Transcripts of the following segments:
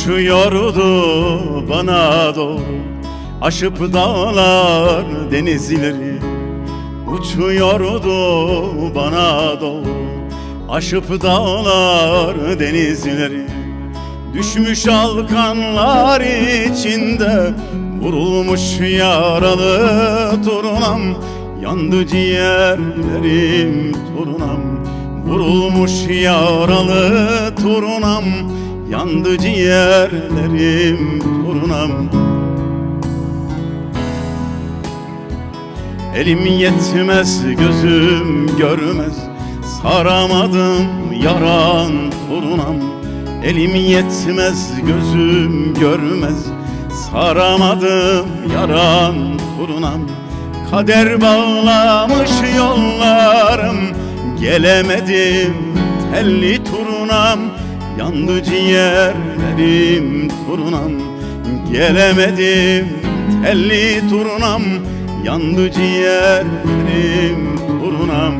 Uçuyordu bana doğru. Aşıp dağlar denizleri. Uçuyordu bana doğru. Aşıp dağlar denizleri. Düşmüş alkanlar içinde Vurulmuş yaralı turnam. Yandı ciğerlerim turnam. Vurulmuş yaralı turnam Yandı ciğerlerim turnam Elim yetmez gözüm görmez. Saramadım yaran turnam Elim yetmez gözüm görmez. Saramadım yaran turnam Kader bağlamış yollarım. Gelemedim telli turnam Yandı ciğerlerim turnam Gelemedim telli turnam. Yandı ciğerlerim turnam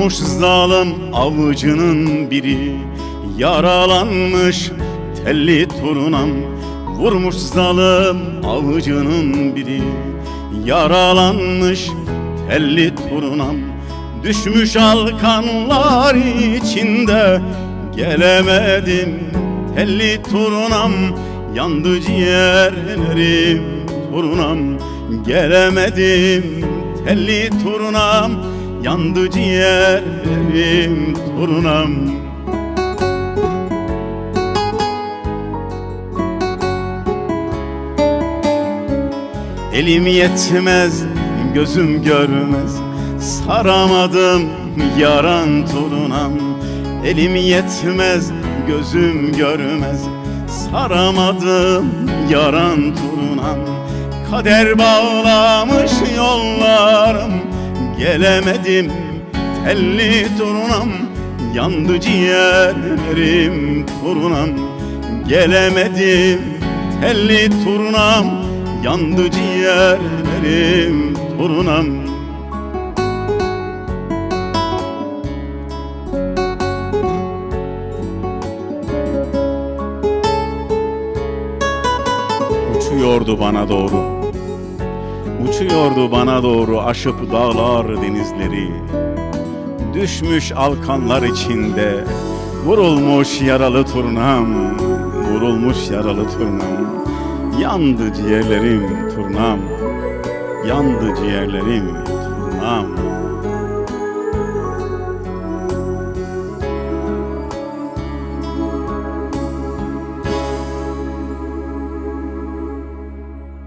Vurmuş zalim avcının biri Yaralanmış telli turnam Vurmuş zalim avcının biri Yaralanmış telli turnam Düşmüş alkanlar içinde Gelemedim telli turnam Yandı ciğerlerim turnam Gelemedim telli turnam Yandı ciğerlerim turnam Elim yetmez, gözüm görmez. Saramadım yaran turnam Elim yetmez, gözüm görmez. Saramadım yaran turnam Kader bağlamış yollarım Gelemedim. Telli turnam Yandı ciğerlerim turnam Gelemedim. Telli turnam Yandı ciğerlerim turnam Uçuyordu bana doğru Uçuyordu bana doğru aşıp dağlar denizleri. Düşmüş alkanlar içinde Vurulmuş yaralı turnam Vurulmuş yaralı turnam. Yandı ciğerlerim turnam Yandı ciğerlerim turnam